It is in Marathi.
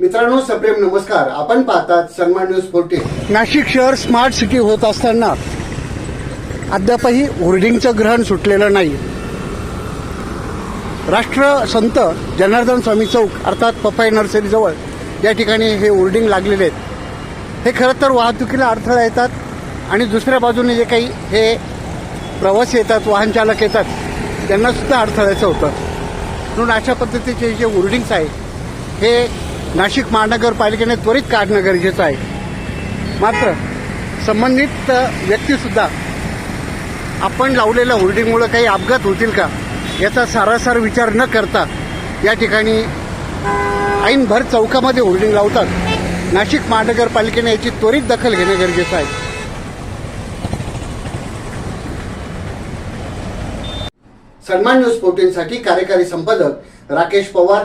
मित्रांनो सप्रेम नमस्कार. आपण पाहतात सन्मान न्यूज फोर्टीन. नाशिक शहर स्मार्ट सिटी होत असताना अद्यापही होर्डिंगचं ग्रहण सुटलेलं नाही. राष्ट्र संत जनार्दन स्वामी चौक अर्थात पपाई नर्सरीजवळ या ठिकाणी हे होर्डिंग लागलेले आहेत. हे खरं तर वाहतुकीला अडथळा येतात आणि दुसऱ्या बाजूने जे काही हे प्रवासी येतात वाहन चालक येतात त्यांनासुद्धा अडथळ्याचं होतं. म्हणून अशा पद्धतीचे जे होर्डिंग्स आहे हे नाशिक महानगरपालिकेने त्वरित काढणं गरजेचं आहे. मात्र संबंधित व्यक्तीसुद्धा आपण लावलेल्या होर्डिंगमुळे काही अपघात होतील का याचा सारासार विचार न करता या ठिकाणी ऐनभर चौकामध्ये होर्डिंग लावतात. नाशिक महानगरपालिकेने याची त्वरित दखल घेणं गरजेचं आहे. सन्मान न्यूज फोर्टीनसाठी कार्यकारी संपादक राकेश पवार